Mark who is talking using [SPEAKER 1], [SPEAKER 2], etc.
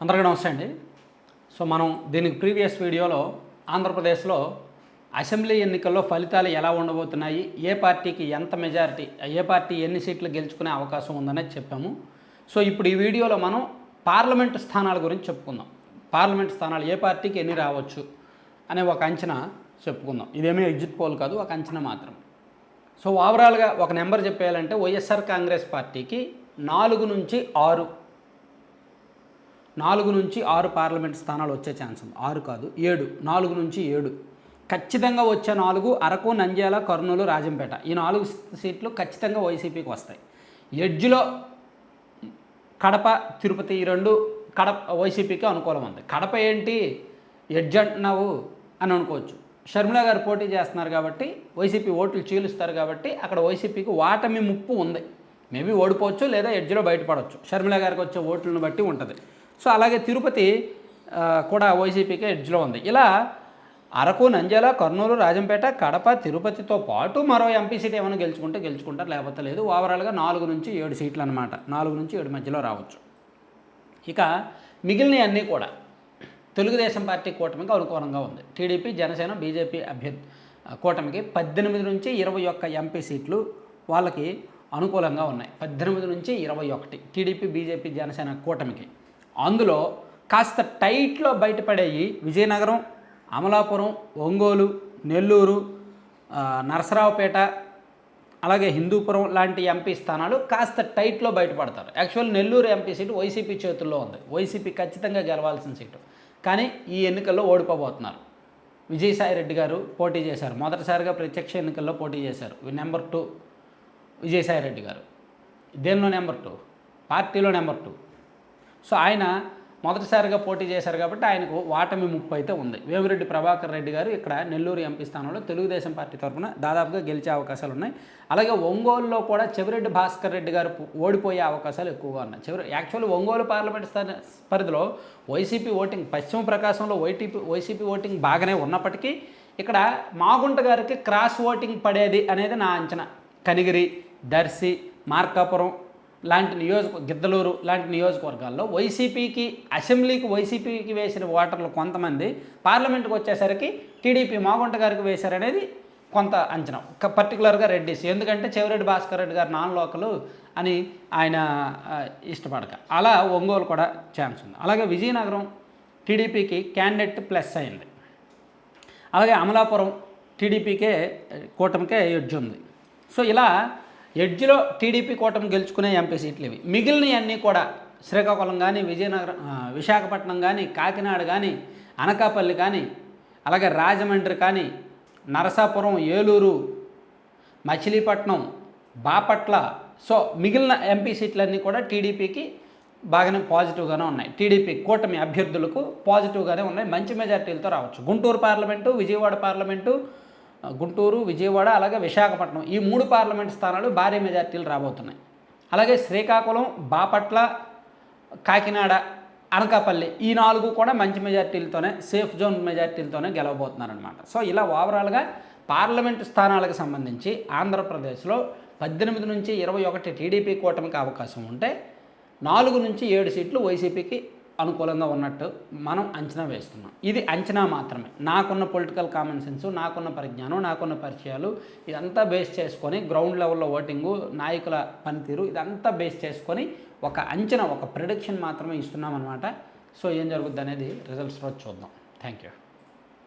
[SPEAKER 1] అందరికీ నమస్తే అండి. సో మనం దీనికి ప్రీవియస్ వీడియోలో ఆంధ్రప్రదేశ్లో అసెంబ్లీ ఎన్నికల్లో ఫలితాలు ఎలా ఉండబోతున్నాయి ఏ పార్టీకి ఎంత మెజారిటీ ఏ పార్టీ ఎన్ని సీట్లు గెలుచుకునే అవకాశం ఉందనేది చెప్పాము. సో ఇప్పుడు ఈ వీడియోలో మనం పార్లమెంటు స్థానాల గురించి చెప్పుకుందాం. పార్లమెంట్ స్థానాలు ఏ పార్టీకి ఎన్ని రావచ్చు అనే ఒక అంచనా చెప్పుకుందాం. ఇదేమీ ఎగ్జిట్ పోల్ కాదు ఒక అంచనా మాత్రం. సో ఓవరాల్గా ఒక నెంబర్ చెప్పేయాలంటే వైఎస్ఆర్ కాంగ్రెస్ పార్టీకి నాలుగు నుంచి ఆరు నాలుగు నుంచి ఆరు పార్లమెంట్ స్థానాలు వచ్చే ఛాన్స్ ఉంది. ఆరు కాదు ఏడు నాలుగు నుంచి ఏడు. ఖచ్చితంగా వచ్చే నాలుగు అరకు నంద్యాల కర్నూలు రాజంపేట. ఈ నాలుగు సీట్లు ఖచ్చితంగా వైసీపీకి వస్తాయి. ఎడ్జ్లో కడప తిరుపతి ఈ రెండు కడప వైసీపీకి అనుకూలం ఉంది. కడప ఏంటి? ఎడ్జ్ అంటున్నావు అని అనుకోవచ్చు. షర్మిల గారు పోటీ చేస్తున్నారు కాబట్టి వైసీపీ ఓట్లు చీలుస్తారు కాబట్టి అక్కడ వైసీపీకి వాటమి ముప్పు ఉంది. మేబీ ఓడిపోవచ్చు లేదా ఎడ్జ్లో బయటపడవచ్చు. షర్మిల గారికి వచ్చే ఓట్లను బట్టి ఉంటుంది. సో అలాగే తిరుపతి కూడా వైసీపీకి ఎడ్జ్లో ఉంది. ఇలా అరకు నంద్యాల కర్నూలు రాజంపేట కడప తిరుపతితో పాటు మరో ఎంపీ సీట్ ఏమైనా గెలుచుకుంటే గెలుచుకుంటారు లేకపోతే లేదు. ఓవరాల్గా నాలుగు నుంచి ఏడు సీట్లు అనమాట నాలుగు నుంచి ఏడు మధ్యలో రావచ్చు. ఇక మిగిలిన అన్నీ కూడా తెలుగుదేశం పార్టీ కూటమికి అనుకూలంగా ఉంది. టీడీపీ జనసేన బీజేపీ అభ్యర్థి కూటమికి పద్దెనిమిది నుంచి ఇరవై ఒక్క ఎంపీ సీట్లు వాళ్ళకి అనుకూలంగా ఉన్నాయి. పద్దెనిమిది నుంచి ఇరవై ఒకటి టీడీపీ బీజేపీ జనసేన కూటమికి. అందులో కాస్త టైట్లో బయటపడేవి విజయనగరం అమలాపురం ఒంగోలు నెల్లూరు నరసరావుపేట అలాగే హిందూపురం లాంటి ఎంపీ స్థానాలు కాస్త టైట్లో బయటపడతారు. Actual Nellore MP seat YCP చేతుల్లో ఉంది. వైసీపీ ఖచ్చితంగా గెలవాల్సిన సీటు. కానీ ఈ ఎన్నికల్లో ఓడిపోబోతున్నారు. విజయసాయి రెడ్డి గారు పోటీ చేశారు. మొదటిసారిగా ప్రత్యక్ష ఎన్నికల్లో పోటీ చేశారు. నెంబర్ టూ విజయసాయి రెడ్డి గారు. దేనిలో నెంబర్ టూ? పార్టీలో నెంబర్ టూ. సో ఆయన మొదటిసారిగా పోటీ చేశారు కాబట్టి ఆయనకు వాటమి ముప్పు అయితే ఉంది. వేమిరెడ్డి ప్రభాకర్ రెడ్డి గారు ఇక్కడ నెల్లూరు ఎంపీ స్థానంలో తెలుగుదేశం పార్టీ తరఫున దాదాపుగా గెలిచే అవకాశాలు ఉన్నాయి. అలాగే ఒంగోలులో కూడా చెవిరెడ్డి భాస్కర్ రెడ్డి గారు ఓడిపోయే అవకాశాలు ఎక్కువగా ఉన్నాయి. చివరి యాక్చువల్లీ ఒంగోలు పార్లమెంట్ స్థాన పరిధిలో వైసీపీ ఓటింగ్ పశ్చిమ ప్రకాశంలో వైటీపీ వైసీపీ ఓటింగ్ బాగానే ఉన్నప్పటికీ ఇక్కడ మాగుంట గారికి క్రాస్ ఓటింగ్ పడేది అనేది నా అంచనా. కనిగిరి దర్శి మార్కాపురం లాంటి నియోజక గిద్దలూరు లాంటి నియోజకవర్గాల్లో వైసీపీకి అసెంబ్లీకి వైసీపీకి వేసిన ఓటర్లు కొంతమంది పార్లమెంట్కి వచ్చేసరికి టీడీపీ మాగుంట గారికి వేశారనేది కొంత అంచనా. పర్టికులర్గా రెడ్డిస్ ఎందుకంటే చెవిరెడ్డి భాస్కర్ రెడ్డి గారు నాన్ లోకలు అని ఆయన ఇష్టపడక. అలా ఒంగోలు కూడా ఛాన్స్ ఉంది. అలాగే విజయనగరం టీడీపీకి క్యాండిడేట్ ప్లస్ అయింది. అలాగే అమలాపురం టీడీపీకే కూటమికే ఎడ్జ్ ఉంది. సో ఇలా ఎడ్జ్లో టీడీపీ కూటమి గెలుచుకునే ఎంపీ సీట్లు ఇవి. మిగిలినవన్నీ కూడా శ్రీకాకుళం కానీ విజయనగరం విశాఖపట్నం కానీ కాకినాడ కానీ అనకాపల్లి కానీ అలాగే రాజమండ్రి కానీ నరసాపురం ఏలూరు మచిలీపట్నం బాపట్ల సో మిగిలిన ఎంపీ సీట్లన్నీ కూడా టీడీపీకి బాగానే పాజిటివ్గానే ఉన్నాయి. టీడీపీ కూటమి అభ్యర్థులకు పాజిటివ్గానే ఉన్నాయి. మంచి మెజార్టీలతో రావచ్చు. గుంటూరు పార్లమెంటు విజయవాడ పార్లమెంటు గుంటూరు విజయవాడ అలాగే విశాఖపట్నం ఈ మూడు పార్లమెంట్ స్థానాలు భారీ మెజార్టీలు రాబోతున్నాయి. అలాగే శ్రీకాకుళం బాపట్ల కాకినాడ అనకాపల్లి ఈ నాలుగు కూడా మంచి మెజార్టీలతోనే సేఫ్ జోన్ మెజార్టీలతోనే గెలవబోతున్నారనమాట సో ఇలా ఓవరాల్గా పార్లమెంటు స్థానాలకు సంబంధించి ఆంధ్రప్రదేశ్లో పద్దెనిమిది నుంచి ఇరవై ఒకటి టీడీపీ కూటమికి అవకాశం ఉంటే నాలుగు నుంచి ఏడు సీట్లు వైసీపీకి అనుకూలంగా ఉన్నట్టు మనం అంచనా వేస్తున్నాం. ఇది అంచనా మాత్రమే. నాకున్న పొలిటికల్ కామన్ సెన్స్ నాకున్న పరిజ్ఞానం నాకున్న పరిచయాలు ఇదంతా బేస్ చేసుకొని గ్రౌండ్ లెవెల్లో ఓటింగు నాయకుల పనితీరు ఇదంతా బేస్ చేసుకొని ఒక అంచనా ఒక ప్రిడిక్షన్ మాత్రమే ఇస్తున్నాం అనమాట సో ఏం జరుగుద్ది అనేది రిజల్ట్స్ రోజు చూద్దాం. Thank you.